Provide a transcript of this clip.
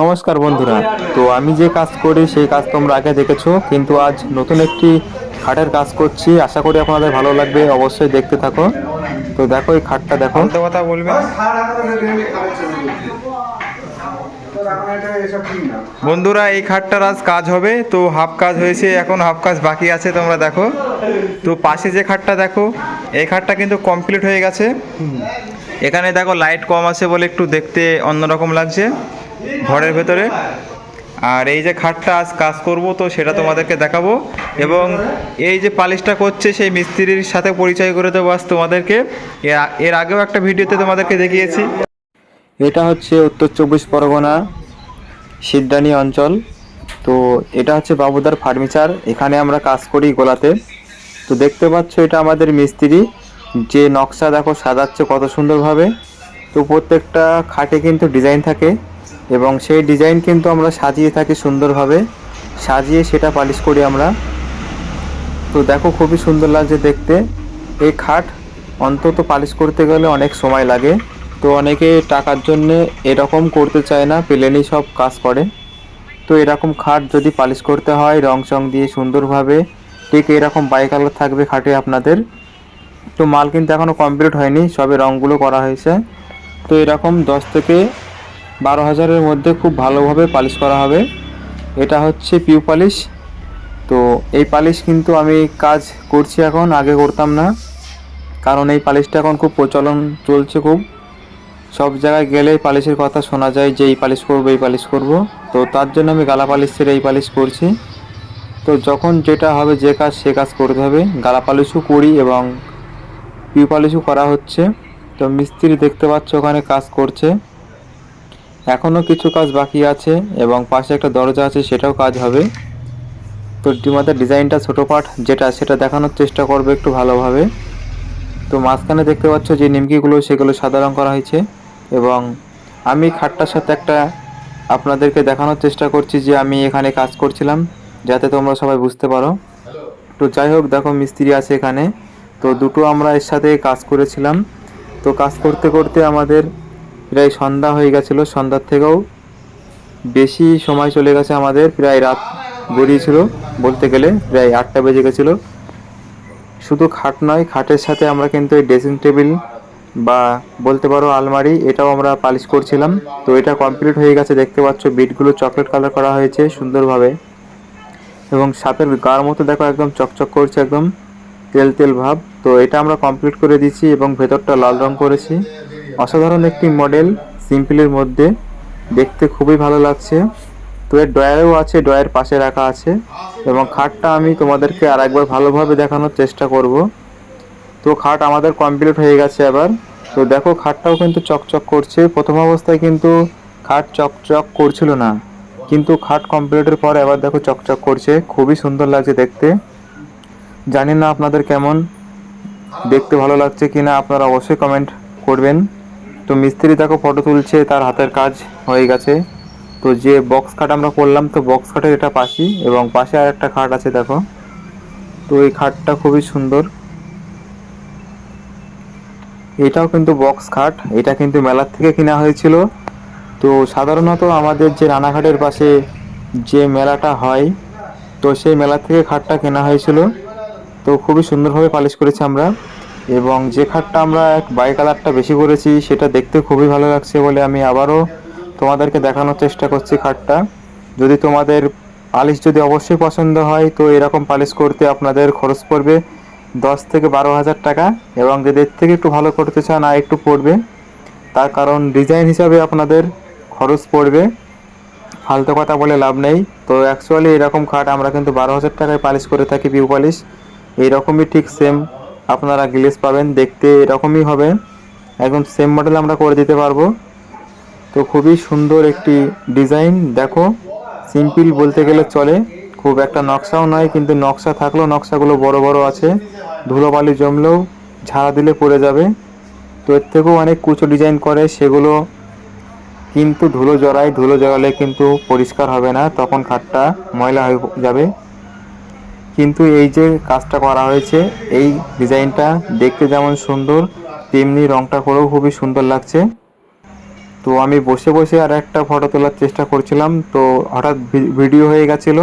নমস্কার বন্ধুরা। তো আমি যে কাজ করি, সেই কাজ তোমরা আগে দেখেছ, কিন্তু আজ নতুন একটি খাটের কাজ করছি। আশা করি আপনাদের ভালো লাগবে, অবশ্যই দেখতে থাকো। তো দেখো, এই খাটটা দেখো। কথা বলবে। বন্ধুরা, এই খাটটার আজ কাজ হবে। তো হাফ কাজ হয়েছে, এখন হাফ কাজ বাকি আছে, তোমরা দেখো। তো পাশে যে খাটটা দেখো, এই খাটটা কিন্তু কমপ্লিট হয়ে গেছে। এখানে দেখো লাইট কম আছে বলে একটু দেখতে অন্যরকম লাগছে। ঘরের ভেতরে। আর এই যে খাটটা আজ কাজ করব, তো সেটা তোমাদেরকে দেখাবো। এবং এই যে পালিশটা করছে সেই মিস্ত্রির সাথে পরিচয় করে দেবো আজ তোমাদেরকে। এর আগেও একটা ভিডিওতে তোমাদেরকে দেখিয়েছি। এটা হচ্ছে উত্তর চব্বিশ পরগনা সিদ্ধানি অঞ্চল। তো এটা হচ্ছে বাবুদার ফার্নিচার। এখানে আমরা কাজ করি গোলাতে। তো দেখতে পাচ্ছ, এটা আমাদের মিস্ত্রি। যে নকশা দেখো সাজাচ্ছে কত সুন্দরভাবে। তো প্রত্যেকটা খাটে কিন্তু ডিজাইন থাকে। এবং সেই ডিজাইন কিন্তু আমরা সাজিয়ে থাকি সুন্দরভাবে। সাজিয়ে সেটা পালিশ করি আমরা। তো দেখো খুবই সুন্দর লাগছে দেখতে। এই খাট অন্তত পালিশ করতে গেলে অনেক সময় লাগে। তো অনেকে টাকার জন্য এরকম করতে চায় না, প্লেনই সব কাজ করে। তো এরকম খাট যদি পালিশ করতে হয় রং চং দিয়ে সুন্দরভাবে, ঠিক এরকম বাই কালার থাকবে খাটে আপনাদের। তো মাল কিন্তু এখনও কমপ্লিট হয়নি, সবে রঙগুলো করা হয়েছে। তো এরকম দশ থেকে বারো হাজারের মধ্যে খুব ভালোভাবে পালিশ করা হবে। এটা হচ্ছে পিউ পালিশ। তো এই পালিশ কিন্তু আমি কাজ করছি এখন, আগে করতাম না। কারণ এই পালিশটা এখন খুব প্রচলন চলছে খুব। সব জায়গায় গেলেই পালিশের কথা শোনা যায় যে এই পালিশ করব, এই পালিশ করব। তো তার জন্য আমি গালা পালিশ ছেড়ে এই পালিশ করছি। তো যখন যেটা হবে, যে কাজ সে কাজ করতে হবে। গালা পালিশও করি এবং পিউ পালিশও করা হচ্ছে। তো মিস্ত্রি দেখতে পাচ্ছ ওখানে কাজ করছে। এখনও কিছু কাজ বাকি আছে এবং পাশে একটা দরজা আছে, সেটাও কাজ হবে। তো ডিমাদের ডিজাইনটা ছোটো পার্ট যেটা সেটা দেখানোর চেষ্টা করবে একটু ভালোভাবে। তো মাঝখানে দেখতে পাচ্ছ যে নিমকিগুলো, সেগুলো সাদা রং করা হয়েছে এবং আমি খাটটার সাথে একটা আপনাদেরকে দেখানোর চেষ্টা করছি যে আমি এখানে কাজ করছিলাম, যাতে তোমরা সবাই বুঝতে পারো। তো যাই হোক, দেখো মিস্ত্রি আছে এখানে। তো দুটো আমরা এর সাথে কাজ করেছিলাম। তো কাজ করতে করতে আমাদের প্রায় সন্ধ্যা হয়ে গেছিল, সন্ধ্যার থেকেও বেশি সময় চলে গেছে আমাদের, প্রায় রাত গড়িয়েছিল বলতে গেলে প্রায় আটটা বেজে গেছিল। শুধু খাট নয়, খাটের সাথে আমরা কিন্তু এই ড্রেসিং টেবিল বা বলতে পারো আলমারি, এটাও আমরা পালিশ করছিলাম। তো এটা কমপ্লিট হয়ে গেছে, দেখতে পাচ্ছ বিটগুলো চকলেট কালার করা হয়েছে সুন্দরভাবে। এবং সাপের গার মতো দেখো, একদম চকচক করছে, একদম তেল তেল ভাব। তো এটা আমরা কমপ্লিট করে দিয়েছি এবং ভেতরটা লাল রং করেছি। অসাধারণ একটি মডেল, সিম্পলের মধ্যে। দেখতে খুবই ভালো লাগছে। তো এর ড্রয়ারও আছে, ড্রয়ার পাশে রাখা আছে। এবং খাটটা আমি তোমাদেরকে আর একবার ভালোভাবে দেখানোর চেষ্টা করব। তো খাট আমাদের কমপ্লিট হয়ে গেছে এবার। তো দেখো, খাটটাও কিন্তু চকচক করছে। প্রথম অবস্থায় কিন্তু খাট চকচক করছিল না। কিন্তু খাট কমপ্লিটের পর এবার দেখো চকচক করছে। খুবই সুন্দর লাগছে দেখতে। জানি না আপনাদের কেমন। দেখতে ভালো লাগছে কিনা আপনারা অবশ্যই কমেন্ট করবেন। তো মিস্ত্রি দেখো ফটো তুলছে, তার হাতের কাজ হয়ে গেছে। তো যে বক্স খাট আমরা করলাম, তো বক্স খাটের এটা পাশি এবং পাশে আর একটা খাট আছে দেখো। তো এই খাটটা খুবই সুন্দর। এটাও কিন্তু বক্স খাট এটা কিন্তু মেলার থেকে কেনা হয়েছিল। তো সাধারণত আমাদের যে রানাঘাটের পাশে যে মেলাটা হয়, তো সেই মেলা থেকে খাটটা কেনা হয়েছিল। তো খুবই সুন্দরভাবে পালিশ করেছি আমরা। এবং যে খাটটা আমরা এক বাই কালারটা বেশি করেছি, সেটা দেখতে খুবই ভালো লাগছে বলে আমি আবারও তোমাদেরকে দেখানোর চেষ্টা করছি খাটটা। যদি তোমাদের পালিশ যদি অবশ্যই পছন্দ হয়, তো এরকম পালিশ করতে আপনাদের খরচ পড়বে দশ থেকে বারো হাজার টাকা এবং যদি এর থেকে একটু ভালো করতে চান, আর একটু পড়বে, তার কারণ ডিজাইন হিসাবে আপনাদের খরচ পড়বে। ফালতু কথা বলে লাভ নেই। তো অ্যাকচুয়ালি এরকম খাট আমরা কিন্তু বারো হাজার টাকায় পালিশ করে থাকি পিউ পালিশ এইরকমই ঠিক সেম আপনারা গ্লেস পাবেন, দেখতে এরকমই হবে। একদম সেম মডেল আমরা করে দিতে পারব। তো খুবই সুন্দর একটি ডিজাইন দেখো সিম্পল বলতে গেলে চলে। খুব একটা নকশাও নয়, কিন্তু নকশা থাকলেও নকশাগুলো বড় বড় আছে। ধুলোবালি জমলেও ঝাড়া দিলে পড়ে যাবে। তো এর থেকেও অনেক কুচো ডিজাইন করে, সেগুলো কিন্তু ধুলো জড়ায়, ধুলো জড়ালে কিন্তু পরিষ্কার হবে না। তখন খাটটা ময়লা হয়ে যাবে। কিন্তু এই যে কাজটা করা হয়েছে, এই ডিজাইনটা দেখতে যেমন সুন্দর, তেমনি রংটা করেও খুবই সুন্দর লাগছে। তো আমি বসে বসে আর একটা ফটো তোলার চেষ্টা করছিলাম, তো হঠাৎ ভিডিও হয়ে গেছিল।